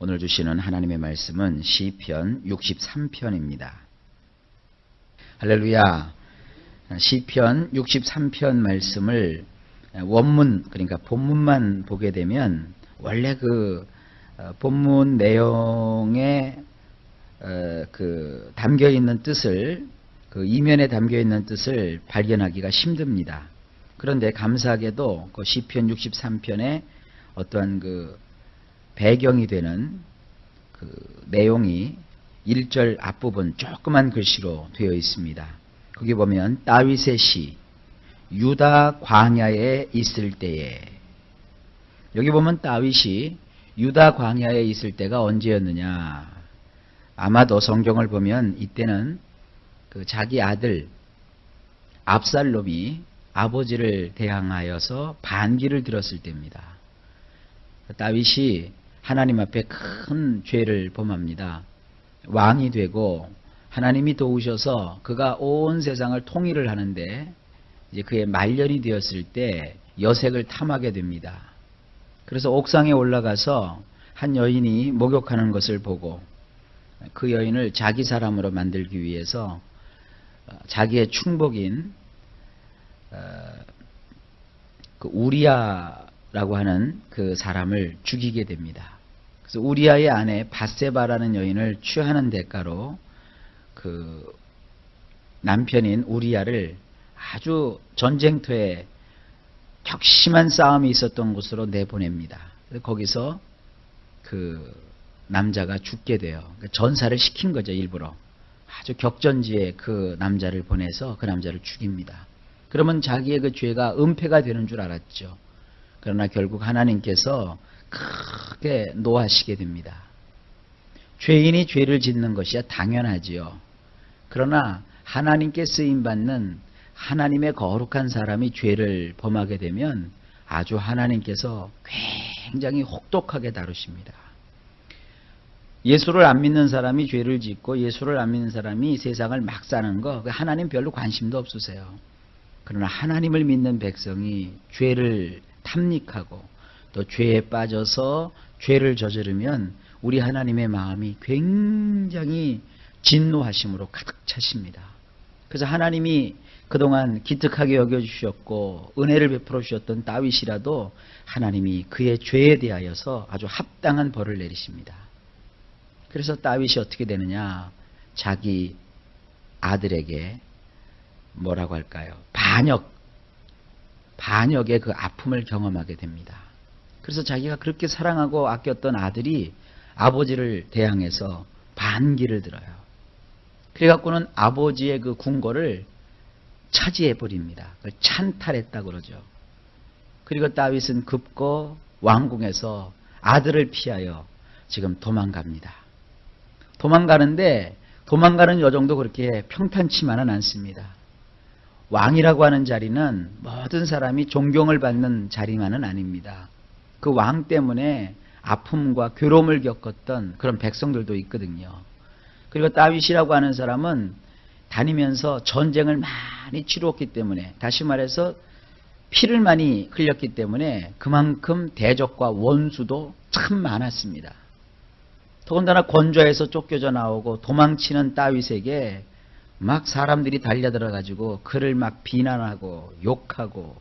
오늘 주시는 하나님의 말씀은 시편 63편입니다. 할렐루야. 시편 63편 말씀을 원문 그러니까 본문만 보게 되면 원래 그 어, 본문 내용에 어, 그 담겨 있는 뜻을 그 이면에 담겨 있는 뜻을 발견하기가 힘듭니다. 그런데 감사하게도 그 시편 63편에 어떠한 그 배경이 되는 그 내용이 1절 앞부분 조그만 글씨로 되어 있습니다. 거기 보면 다윗의 시 유다 광야에 있을 때에 여기 보면 다윗이 유다 광야에 있을 때가 언제였느냐 아마도 성경을 보면 이때는 그 자기 아들 압살롬이 아버지를 대항하여서 반기를 들었을 때입니다. 다윗이 하나님 앞에 큰 죄를 범합니다. 왕이 되고 하나님이 도우셔서 그가 온 세상을 통일을 하는데 이제 그의 말년이 되었을 때 여색을 탐하게 됩니다. 그래서 옥상에 올라가서 한 여인이 목욕하는 것을 보고 그 여인을 자기 사람으로 만들기 위해서 자기의 충복인 그 우리아라고 하는 그 사람을 죽이게 됩니다. 그래서 우리아의 아내 바세바라는 여인을 취하는 대가로 그 남편인 우리아를 아주 전쟁터에 격심한 싸움이 있었던 곳으로 내보냅니다. 거기서 그 남자가 죽게 돼요. 그러니까 전사를 시킨 거죠, 일부러. 아주 격전지에 그 남자를 보내서 그 남자를 죽입니다. 그러면 자기의 그 죄가 은폐가 되는 줄 알았죠. 그러나 결국 하나님께서 크게 노하시게 됩니다. 죄인이 죄를 짓는 것이야 당연하지요. 그러나 하나님께 쓰임 받는 하나님의 거룩한 사람이 죄를 범하게 되면 아주 하나님께서 굉장히 혹독하게 다루십니다. 예수를 안 믿는 사람이 죄를 짓고 예수를 안 믿는 사람이 세상을 막 사는 거 하나님 별로 관심도 없으세요. 그러나 하나님을 믿는 백성이 죄를 탐닉하고 또 죄에 빠져서 죄를 저지르면 우리 하나님의 마음이 굉장히 진노하심으로 가득 차십니다. 그래서 하나님이 그동안 기특하게 여겨주셨고 은혜를 베풀어 주셨던 다윗이라도 하나님이 그의 죄에 대하여서 아주 합당한 벌을 내리십니다. 그래서 다윗이 어떻게 되느냐? 자기 아들에게 뭐라고 할까요? 반역, 반역의 그 아픔을 경험하게 됩니다. 그래서 자기가 그렇게 사랑하고 아꼈던 아들이 아버지를 대항해서 반기를 들어요. 그래갖고는 아버지의 그 궁궐을 차지해 버립니다. 찬탈했다 그러죠. 그리고 다윗은 급고 왕궁에서 아들을 피하여 지금 도망갑니다. 도망가는데 도망가는 여정도 그렇게 평탄치만은 않습니다. 왕이라고 하는 자리는 모든 사람이 존경을 받는 자리만은 아닙니다. 그 왕 때문에 아픔과 괴로움을 겪었던 그런 백성들도 있거든요. 그리고 다윗이라고 하는 사람은 다니면서 전쟁을 많이 치루었기 때문에 다시 말해서 피를 많이 흘렸기 때문에 그만큼 대적과 원수도 참 많았습니다. 더군다나 건조해서 쫓겨져 나오고 도망치는 다윗에게 막 사람들이 달려들어 가지고 그를 막 비난하고 욕하고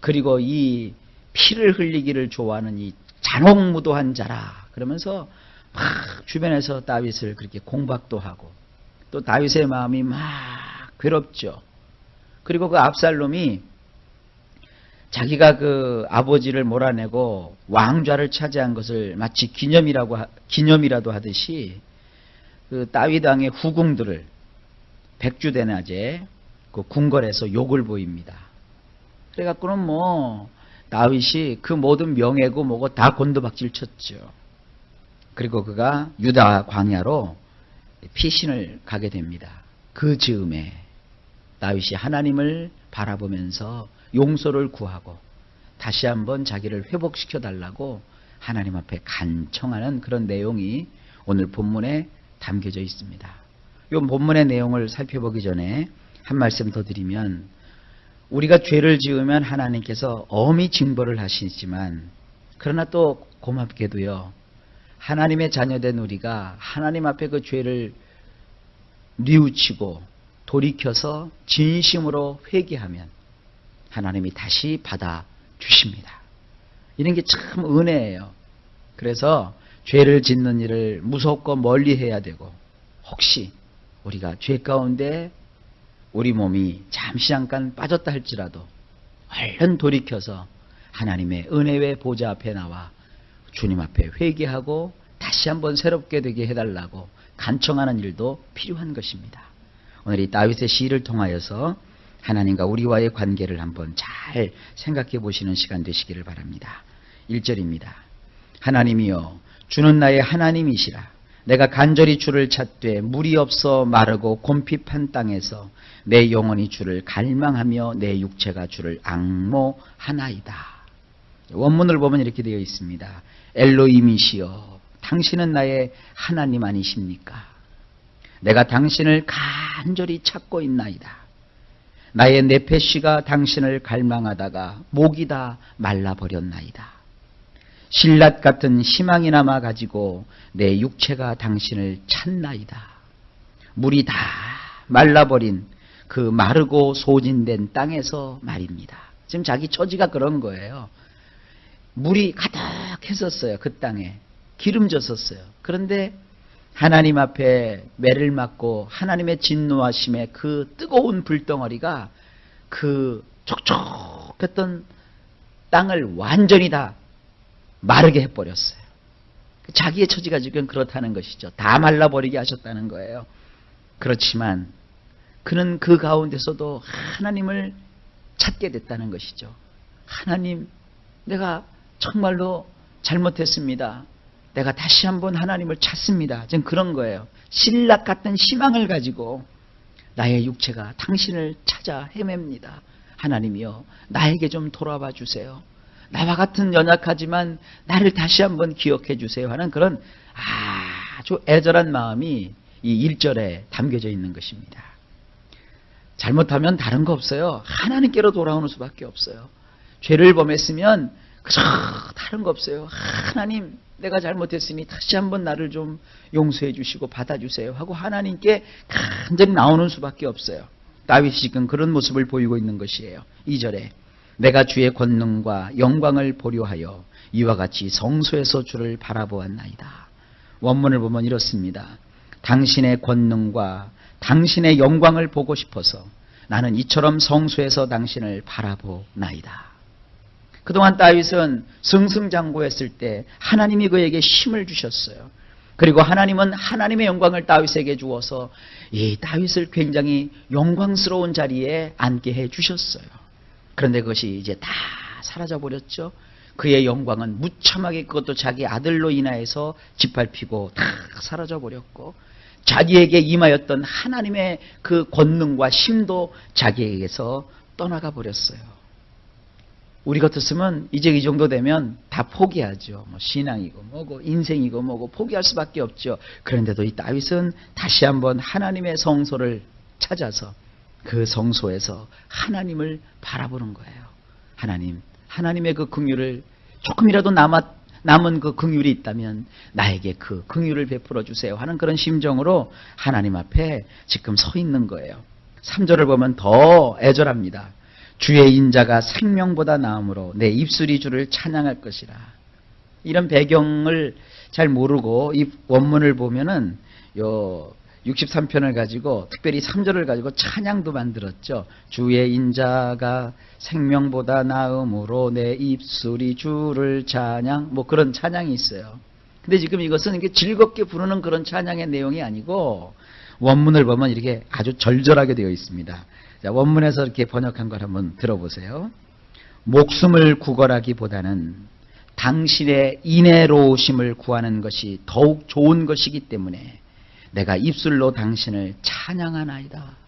그리고 이 피를 흘리기를 좋아하는 이 잔혹무도한 자라 그러면서 막 주변에서 다윗을 그렇게 공박도 하고 또 다윗의 마음이 막 괴롭죠. 그리고 그 압살롬이 자기가 그 아버지를 몰아내고 왕좌를 차지한 것을 마치 기념이라고 기념이라도 하듯이 그 다윗 왕의 후궁들을 백주대낮에 그 궁궐에서 욕을 보입니다. 그래갖고는 뭐 다윗이 그 모든 명예고 뭐고 다 곤두박질 쳤죠. 그리고 그가 유다 광야로 피신을 가게 됩니다. 그 즈음에 다윗이 하나님을 바라보면서 용서를 구하고 다시 한번 자기를 회복시켜 달라고 하나님 앞에 간청하는 그런 내용이 오늘 본문에 담겨져 있습니다. 이 본문의 내용을 살펴보기 전에 한 말씀 더 드리면 우리가 죄를 지으면 하나님께서 엄히 징벌을 하시지만 그러나 또 고맙게도요 하나님의 자녀된 우리가 하나님 앞에 그 죄를 뉘우치고 돌이켜서 진심으로 회개하면 하나님이 다시 받아 주십니다. 이런 게 참 은혜예요. 그래서 죄를 짓는 일을 무섭고 멀리 해야 되고 혹시 우리가 죄 가운데 우리 몸이 잠시 잠깐 빠졌다 할지라도 얼른 돌이켜서 하나님의 은혜의 보좌 앞에 나와 주님 앞에 회개하고 다시 한번 새롭게 되게 해달라고 간청하는 일도 필요한 것입니다. 오늘 이 다윗의 시를 통하여서 하나님과 우리와의 관계를 한번 잘 생각해 보시는 시간 되시기를 바랍니다. 1절입니다. 하나님이여 주는 나의 하나님이시라 내가 간절히 주를 찾되 물이 없어 마르고 곰핍한 땅에서 내 영혼이 주를 갈망하며 내 육체가 주를 앙모하나이다. 원문을 보면 이렇게 되어 있습니다. 엘로임이시여 당신은 나의 하나님 아니십니까? 내가 당신을 간절히 찾고 있나이다. 나의 내패씨가 당신을 갈망하다가 목이 다 말라버렸나이다. 신랏 같은 희망이나마 가지고 내 육체가 당신을 찾나이다. 물이 다 말라버린 그 마르고 소진된 땅에서 말입니다. 지금 자기 처지가 그런 거예요. 물이 가득했었어요. 그 땅에. 기름졌었어요. 그런데 하나님 앞에 매를 맞고 하나님의 진노하심에 그 뜨거운 불덩어리가 그 촉촉했던 땅을 완전히 다 마르게 해버렸어요. 자기의 처지가 지금 그렇다는 것이죠. 다 말라버리게 하셨다는 거예요. 그렇지만 그는 그 가운데서도 하나님을 찾게 됐다는 것이죠. 하나님, 내가 정말로 잘못했습니다. 내가 다시 한번 하나님을 찾습니다. 지금 그런 거예요. 신락 같은 희망을 가지고 나의 육체가 당신을 찾아 헤맵니다. 하나님이여, 나에게 좀 돌아봐 주세요. 나와 같은 연약하지만 나를 다시 한번 기억해 주세요 하는 그런 아주 애절한 마음이 이 1절에 담겨져 있는 것입니다. 잘못하면 다른 거 없어요. 하나님께로 돌아오는 수밖에 없어요. 죄를 범했으면 그저 다른 거 없어요. 하나님, 내가 잘못했으니 다시 한번 나를 좀 용서해 주시고 받아주세요 하고 하나님께 간절히 나오는 수밖에 없어요. 다윗이 지금 그런 모습을 보이고 있는 것이에요. 2절에 내가 주의 권능과 영광을 보려 하여 이와 같이 성소에서 주를 바라보았나이다. 원문을 보면 이렇습니다. 당신의 권능과 당신의 영광을 보고 싶어서 나는 이처럼 성소에서 당신을 바라보나이다. 그동안 다윗은 승승장구했을 때 하나님이 그에게 힘을 주셨어요. 그리고 하나님은 하나님의 영광을 다윗에게 주어서 이 다윗을 굉장히 영광스러운 자리에 앉게 해 주셨어요. 그런데 그것이 이제 다 사라져 버렸죠. 그의 영광은 무참하게 그것도 자기 아들로 인하여서 짓밟히고 다 사라져 버렸고 자기에게 임하였던 하나님의 그 권능과 힘도 자기에게서 떠나가 버렸어요. 우리 같았으면 이제 이 정도 되면 다 포기하죠. 뭐 신앙이고 뭐고 인생이고 뭐고 포기할 수밖에 없죠. 그런데도 이 다윗은 다시 한번 하나님의 성소를 찾아서 그 성소에서 하나님을 바라보는 거예요. 하나님, 하나님의 그 긍휼을 조금이라도 남았 남은 그 긍휼이 있다면 나에게 그 긍휼을 베풀어 주세요 하는 그런 심정으로 하나님 앞에 지금 서 있는 거예요. 3절을 보면 더 애절합니다. 주의 인자가 생명보다 나음으로 내 입술이 주를 찬양할 것이라. 이런 배경을 잘 모르고 이 원문을 보면은 요 63편을 가지고 특별히 3절을 가지고 찬양도 만들었죠. 주의 인자가 생명보다 나음으로 내 입술이 주를 찬양 뭐 그런 찬양이 있어요. 근데 지금 이것은 이게 즐겁게 부르는 그런 찬양의 내용이 아니고 원문을 보면 이렇게 아주 절절하게 되어 있습니다. 자, 원문에서 이렇게 번역한 걸 한번 들어보세요. 목숨을 구걸하기보다는 당신의 인애로우심을 구하는 것이 더욱 좋은 것이기 때문에 내가 입술로 당신을 찬양하나이다.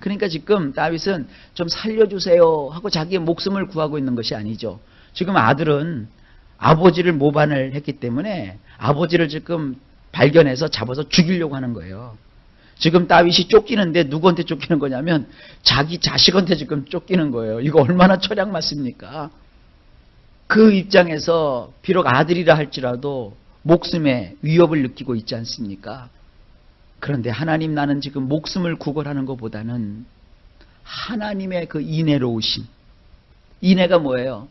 그러니까 지금 다윗은 좀 살려주세요 하고 자기의 목숨을 구하고 있는 것이 아니죠. 지금 아들은 아버지를 모반을 했기 때문에 아버지를 지금 발견해서 잡아서 죽이려고 하는 거예요. 지금 다윗이 쫓기는데 누구한테 쫓기는 거냐면 자기 자식한테 지금 쫓기는 거예요. 이거 얼마나 철양 맞습니까? 그 입장에서 비록 아들이라 할지라도 목숨에 위협을 느끼고 있지 않습니까? 그런데 하나님 나는 지금 목숨을 구걸하는 것보다는 하나님의 그 인애로우심. 인애가 뭐예요?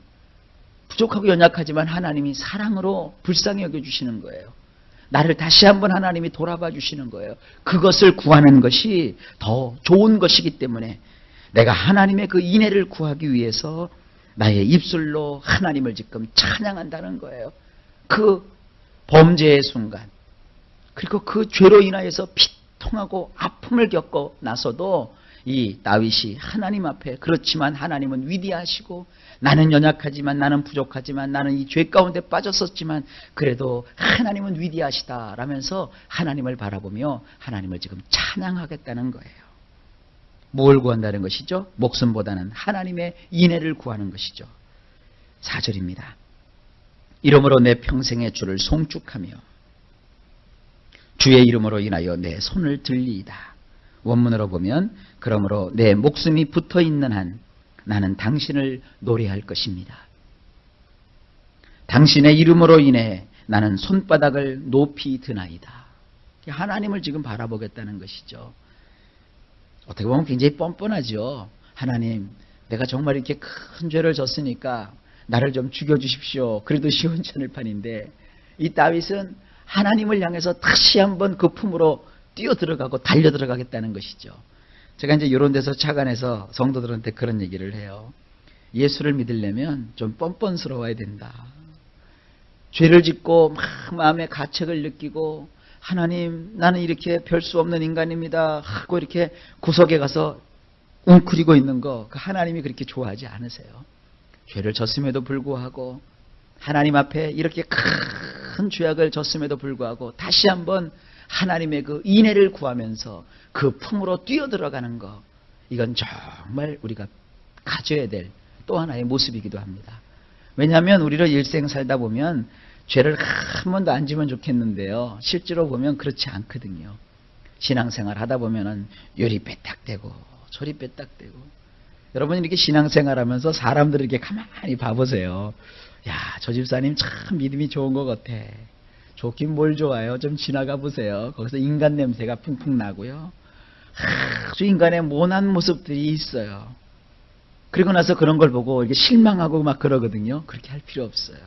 부족하고 연약하지만 하나님이 사랑으로 불쌍히 여겨주시는 거예요. 나를 다시 한번 하나님이 돌아봐 주시는 거예요. 그것을 구하는 것이 더 좋은 것이기 때문에 내가 하나님의 그 인애를 구하기 위해서 나의 입술로 하나님을 지금 찬양한다는 거예요. 그 범죄의 순간, 그리고 그 죄로 인하여서 피통하고 아픔을 겪고 나서도 이 다윗이 하나님 앞에 그렇지만 하나님은 위대하시고 나는 연약하지만 나는 부족하지만 나는 이 죄 가운데 빠졌었지만 그래도 하나님은 위대하시다라면서 하나님을 바라보며 하나님을 지금 찬양하겠다는 거예요. 뭘 구한다는 것이죠? 목숨보다는 하나님의 인애를 구하는 것이죠. 4절입니다. 이름으로 내 평생의 주를 송축하며 주의 이름으로 인하여 내 손을 들리이다. 원문으로 보면 그러므로 내 목숨이 붙어 있는 한 나는 당신을 노래할 것입니다. 당신의 이름으로 인해 나는 손바닥을 높이 드나이다. 하나님을 지금 바라보겠다는 것이죠. 어떻게 보면 굉장히 뻔뻔하죠. 하나님, 내가 정말 이렇게 큰 죄를 졌으니까 나를 좀 죽여주십시오. 그래도 시원찮을 판인데 이 다윗은 하나님을 향해서 다시 한번 그 품으로 뛰어 들어가고 달려 들어가겠다는 것이죠. 제가 이제 이런 데서 차관해서 성도들한테 그런 얘기를 해요. 예수를 믿으려면 좀 뻔뻔스러워야 된다. 죄를 짓고 막 마음의 가책을 느끼고 하나님 나는 이렇게 별 수 없는 인간입니다 하고 이렇게 구석에 가서 웅크리고 있는 거그 하나님이 그렇게 좋아하지 않으세요. 죄를 졌음에도 불구하고 하나님 앞에 이렇게 큰 죄악을 졌음에도 불구하고 다시 한번 하나님의 그 인애를 구하면서 그 품으로 뛰어들어가는 거 이건 정말 우리가 가져야 될 또 하나의 모습이기도 합니다. 왜냐하면 우리를 일생 살다 보면 죄를 한 번도 안 지면 좋겠는데요. 실제로 보면 그렇지 않거든요. 신앙생활 하다 보면은 요리 빼딱대고 소리 빼딱대고 여러분 이렇게 신앙생활 하면서 사람들 이렇게 가만히 봐보세요. 야, 저 집사님 참 믿음이 좋은 것 같아. 좋긴 뭘 좋아요. 좀 지나가 보세요. 거기서 인간 냄새가 풍풍 나고요. 아주 인간의 모난 모습들이 있어요. 그리고 나서 그런 걸 보고 이렇게 실망하고 막 그러거든요. 그렇게 할 필요 없어요.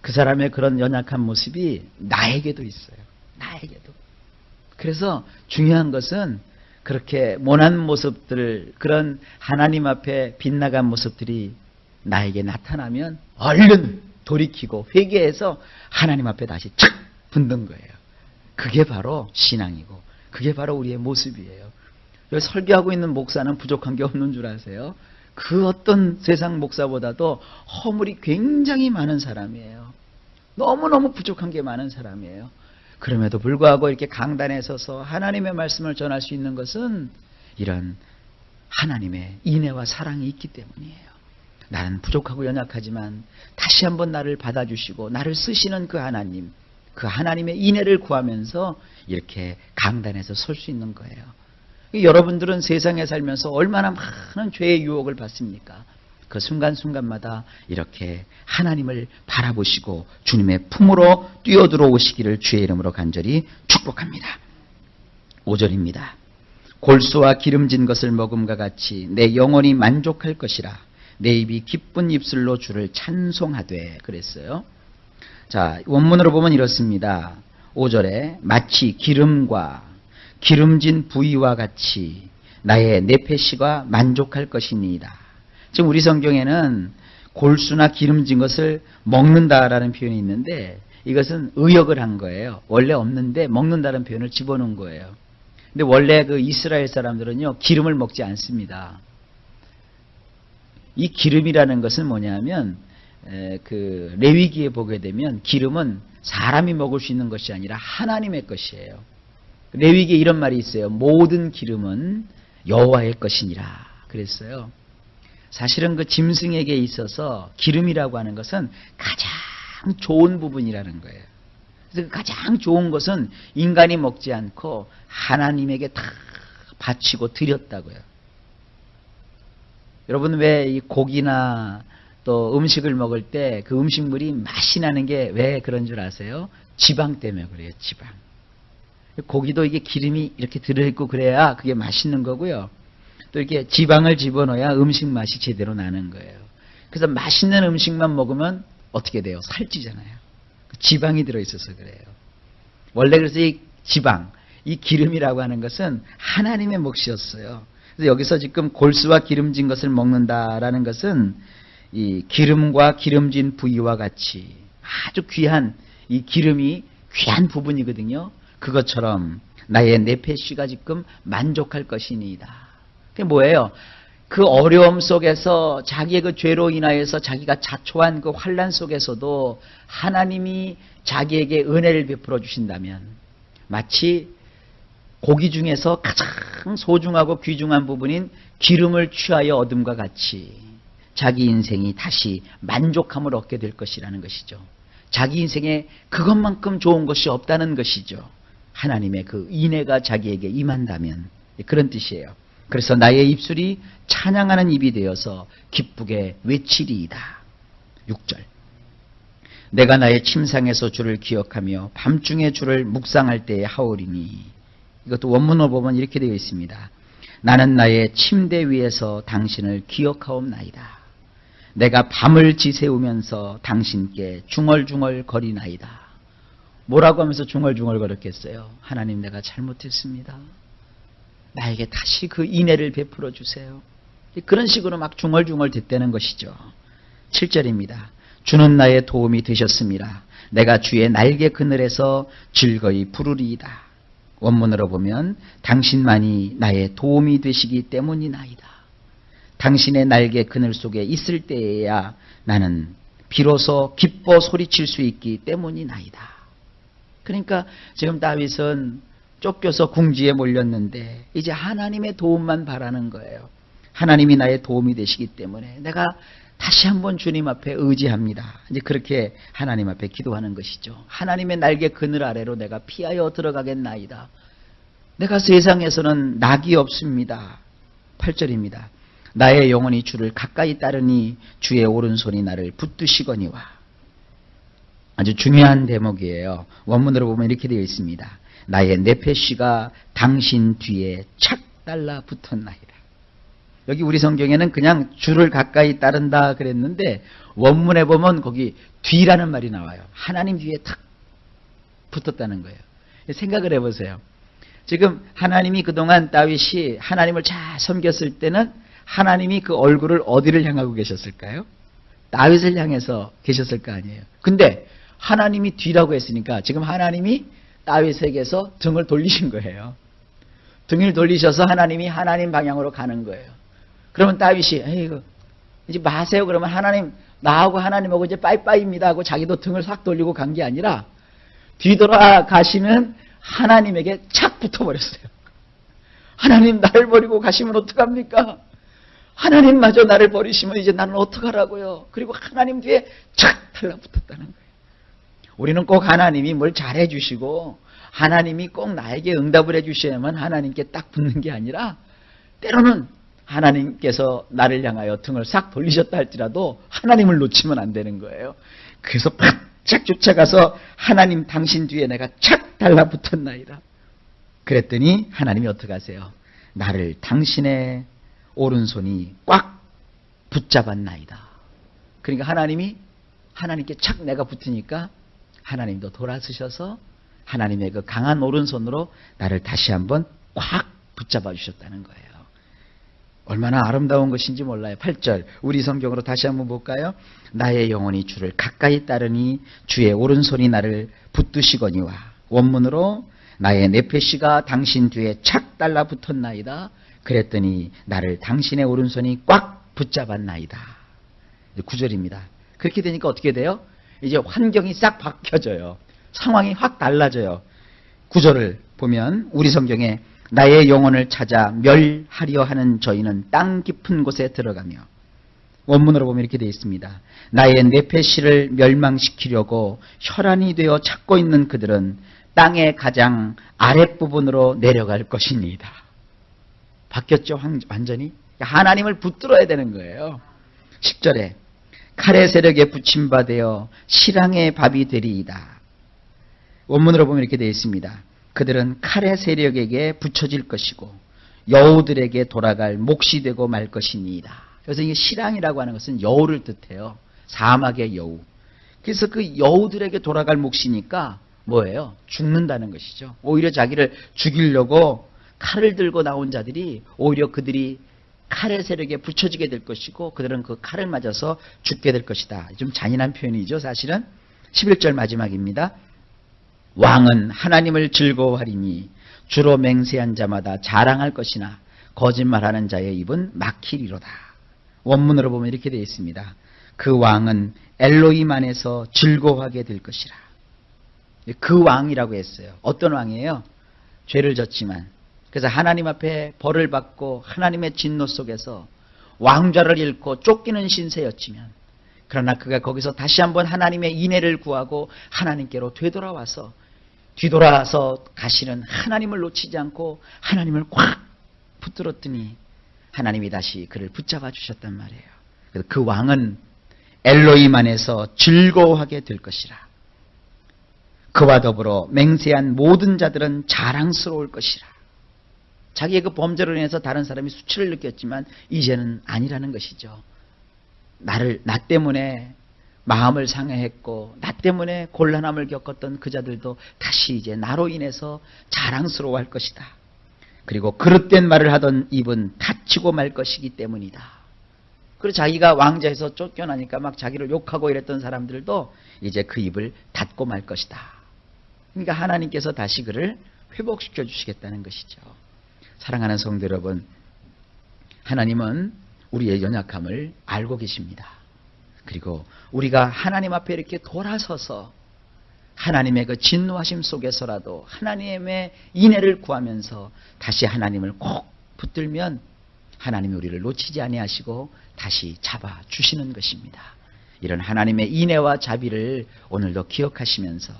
그 사람의 그런 연약한 모습이 나에게도 있어요. 나에게도. 그래서 중요한 것은 그렇게 모난 모습들, 그런 하나님 앞에 빗나간 모습들이 나에게 나타나면 얼른 돌이키고 회개해서 하나님 앞에 다시 착 붙는 거예요. 그게 바로 신앙이고, 그게 바로 우리의 모습이에요. 설교하고 있는 목사는 부족한 게 없는 줄 아세요? 그 어떤 세상 목사보다도 허물이 굉장히 많은 사람이에요. 너무너무 부족한 게 많은 사람이에요. 그럼에도 불구하고 이렇게 강단에 서서 하나님의 말씀을 전할 수 있는 것은 이런 하나님의 인애와 사랑이 있기 때문이에요. 나는 부족하고 연약하지만 다시 한번 나를 받아주시고 나를 쓰시는 그 하나님, 그 하나님의 인애를 구하면서 이렇게 강단에서 설 수 있는 거예요. 여러분들은 세상에 살면서 얼마나 많은 죄의 유혹을 받습니까? 그 순간순간마다 이렇게 하나님을 바라보시고 주님의 품으로 뛰어들어오시기를 주의 이름으로 간절히 축복합니다. 5절입니다. 골수와 기름진 것을 먹음과 같이 내 영혼이 만족할 것이라 내 입이 기쁜 입술로 주를 찬송하되 그랬어요. 자, 원문으로 보면 이렇습니다. 5절에 마치 기름과 기름진 부위와 같이 나의 내패시가 만족할 것이니이다. 지금 우리 성경에는 골수나 기름진 것을 먹는다라는 표현이 있는데 이것은 의역을 한 거예요. 원래 없는데 먹는다는 표현을 집어넣은 거예요. 근데 원래 그 이스라엘 사람들은요, 기름을 먹지 않습니다. 이 기름이라는 것은 뭐냐면, 그, 레위기에 보게 되면 기름은 사람이 먹을 수 있는 것이 아니라 하나님의 것이에요. 레위기에 이런 말이 있어요. 모든 기름은 여호와의 것이니라. 그랬어요. 사실은 그 짐승에게 있어서 기름이라고 하는 것은 가장 좋은 부분이라는 거예요. 그래서 그 가장 좋은 것은 인간이 먹지 않고 하나님에게 다 바치고 드렸다고요. 여러분 왜 이 고기나 또 음식을 먹을 때 그 음식물이 맛이 나는 게 왜 그런 줄 아세요? 지방 때문에 그래요, 지방. 고기도 이게 기름이 이렇게 들어있고 그래야 그게 맛있는 거고요. 또 이렇게 지방을 집어넣어야 음식 맛이 제대로 나는 거예요. 그래서 맛있는 음식만 먹으면 어떻게 돼요? 살찌잖아요. 지방이 들어있어서 그래요. 원래 그래서 이 지방, 이 기름이라고 하는 것은 하나님의 몫이었어요. 그래서 여기서 지금 골수와 기름진 것을 먹는다라는 것은 이 기름과 기름진 부위와 같이 아주 귀한 이 기름이 귀한 부분이거든요. 그것처럼 나의 내패쉬가 지금 만족할 것이니이다. 그게 뭐예요? 그 어려움 속에서 자기의 그 죄로 인하여서 자기가 자초한 그 환란 속에서도 하나님이 자기에게 은혜를 베풀어 주신다면 마치 고기 중에서 가장 소중하고 귀중한 부분인 기름을 취하여 얻음과 같이 자기 인생이 다시 만족함을 얻게 될 것이라는 것이죠. 자기 인생에 그것만큼 좋은 것이 없다는 것이죠. 하나님의 그 인애가 자기에게 임한다면 그런 뜻이에요. 그래서 나의 입술이 찬양하는 입이 되어서 기쁘게 외치리이다. 6절. 내가 나의 침상에서 주를 기억하며 밤중에 주를 묵상할 때에 하오리니 이것도 원문을 보면 이렇게 되어 있습니다. 나는 나의 침대 위에서 당신을 기억하옵나이다. 내가 밤을 지새우면서 당신께 중얼중얼 거리나이다. 뭐라고 하면서 중얼중얼 거렸겠어요? 하나님 내가 잘못했습니다. 나에게 다시 그 인애를 베풀어 주세요. 그런 식으로 막 중얼중얼 댔다는 것이죠. 7절입니다. 주는 나의 도움이 되셨습니다. 내가 주의 날개 그늘에서 즐거이 부르리이다. 원문으로 보면 당신만이 나의 도움이 되시기 때문이나이다. 당신의 날개 그늘 속에 있을 때에야 나는 비로소 기뻐 소리칠 수 있기 때문이나이다. 그러니까 지금 다윗은 쫓겨서 궁지에 몰렸는데 이제 하나님의 도움만 바라는 거예요. 하나님이 나의 도움이 되시기 때문에 내가 다시 한번 주님 앞에 의지합니다. 이제 그렇게 하나님 앞에 기도하는 것이죠. 하나님의 날개 그늘 아래로 내가 피하여 들어가겠나이다. 내가 세상에서는 낙이 없습니다. 8절입니다. 나의 영혼이 주를 가까이 따르니 주의 오른손이 나를 붙드시거니와. 아주 중요한 대목이에요. 원문으로 보면 이렇게 되어 있습니다. 나의 네페쉬가 당신 뒤에 착 달라 붙었나이다. 여기 우리 성경에는 그냥 주를 가까이 따른다 그랬는데 원문에 보면 거기 뒤라는 말이 나와요. 하나님 뒤에 탁 붙었다는 거예요. 생각을 해보세요. 지금 하나님이 그동안 다윗이 하나님을 잘 섬겼을 때는 하나님이 그 얼굴을 어디를 향하고 계셨을까요? 다윗을 향해서 계셨을 거 아니에요. 근데 하나님이 뒤라고 했으니까 지금 하나님이 다윗에게서 등을 돌리신 거예요. 등을 돌리셔서 하나님이 하나님 방향으로 가는 거예요. 그러면 다윗이 에이그 이제 마세요. 그러면 하나님 나하고 하나님하고 이제 빠이빠이입니다 하고 자기도 등을 싹 돌리고 간 게 아니라 뒤돌아 가시면 하나님에게 착 붙어버렸어요. 하나님 나를 버리고 가시면 어떡합니까? 하나님마저 나를 버리시면 이제 나는 어떡하라고요? 그리고 하나님 뒤에 착 달라붙었다는 거예요. 우리는 꼭 하나님이 뭘 잘해 주시고 하나님이 꼭 나에게 응답을 해 주셔야만 하나님께 딱 붙는 게 아니라 때로는 하나님께서 나를 향하여 등을 싹 돌리셨다 할지라도 하나님을 놓치면 안 되는 거예요. 그래서 바짝 쫓아가서 하나님 당신 뒤에 내가 착 달라붙었나이다. 그랬더니 하나님이 어떻게 하세요? 나를 당신의 오른손이 꽉 붙잡았나이다. 그러니까 하나님이 하나님께 착 내가 붙으니까 하나님도 돌아서셔서 하나님의 그 강한 오른손으로 나를 다시 한번 꽉 붙잡아 주셨다는 거예요. 얼마나 아름다운 것인지 몰라요. 8절 우리 성경으로 다시 한번 볼까요? 나의 영혼이 주를 가까이 따르니 주의 오른손이 나를 붙드시거니와 원문으로 나의 네페시가 당신 뒤에 착 달라붙었나이다. 그랬더니 나를 당신의 오른손이 꽉 붙잡았나이다. 9절입니다. 그렇게 되니까 어떻게 돼요? 이제 환경이 싹 바뀌어져요. 상황이 확 달라져요. 9절을 보면 우리 성경에 나의 영혼을 찾아 멸하려 하는 저희는 땅 깊은 곳에 들어가며 원문으로 보면 이렇게 되어 있습니다. 나의 네페시를 멸망시키려고 혈안이 되어 찾고 있는 그들은 땅의 가장 아랫부분으로 내려갈 것입니다. 바뀌었죠, 완전히? 하나님을 붙들어야 되는 거예요. 10절에 칼의 세력에 붙임받되어 실황의 밥이 되리이다. 원문으로 보면 이렇게 되어 있습니다. 그들은 칼의 세력에게 붙여질 것이고 여우들에게 돌아갈 몫이 되고 말 것이니이다. 그래서 이게 실랑이라고 하는 것은 여우를 뜻해요. 사막의 여우. 그래서 그 여우들에게 돌아갈 몫이니까 뭐예요? 죽는다는 것이죠. 오히려 자기를 죽이려고 칼을 들고 나온 자들이 오히려 그들이 칼의 세력에 붙여지게 될 것이고 그들은 그 칼을 맞아서 죽게 될 것이다. 좀 잔인한 표현이죠, 사실은. 11절 마지막입니다. 왕은 하나님을 즐거워하리니 주로 맹세한 자마다 자랑할 것이나 거짓말하는 자의 입은 막히리로다. 원문으로 보면 이렇게 되어 있습니다. 그 왕은 엘로임 안에서 즐거워하게 될 것이라. 그 왕이라고 했어요. 어떤 왕이에요? 죄를 졌지만 그래서 하나님 앞에 벌을 받고 하나님의 진노 속에서 왕좌를 잃고 쫓기는 신세였지만 그러나 그가 거기서 다시 한번 하나님의 인애를 구하고 하나님께로 되돌아와서 뒤돌아서 가시는 하나님을 놓치지 않고 하나님을 꽉 붙들었더니 하나님이 다시 그를 붙잡아 주셨단 말이에요. 그래서 그 왕은 엘로임 안에서 즐거워하게 될 것이라. 그와 더불어 맹세한 모든 자들은 자랑스러울 것이라. 자기의 그 범죄로 인해서 다른 사람이 수치를 느꼈지만 이제는 아니라는 것이죠. 나를 나 때문에 마음을 상해했고 나 때문에 곤란함을 겪었던 그 자들도 다시 이제 나로 인해서 자랑스러워할 것이다. 그리고 그릇된 말을 하던 입은 다치고 말 것이기 때문이다. 그리고 자기가 왕자에서 쫓겨나니까 막 자기를 욕하고 이랬던 사람들도 이제 그 입을 닫고 말 것이다. 그러니까 하나님께서 다시 그를 회복시켜 주시겠다는 것이죠. 사랑하는 성도 여러분, 하나님은 우리의 연약함을 알고 계십니다. 그리고 우리가 하나님 앞에 이렇게 돌아서서 하나님의 그 진노하심 속에서라도 하나님의 인애를 구하면서 다시 하나님을 꼭 붙들면 하나님이 우리를 놓치지 아니하시고 다시 잡아 주시는 것입니다. 이런 하나님의 인애와 자비를 오늘도 기억하시면서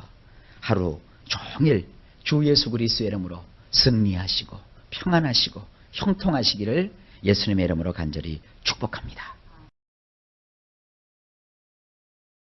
하루 종일 주 예수 그리스도의 이름으로 승리하시고 평안하시고 형통하시기를 예수님의 이름으로 간절히 축복합니다.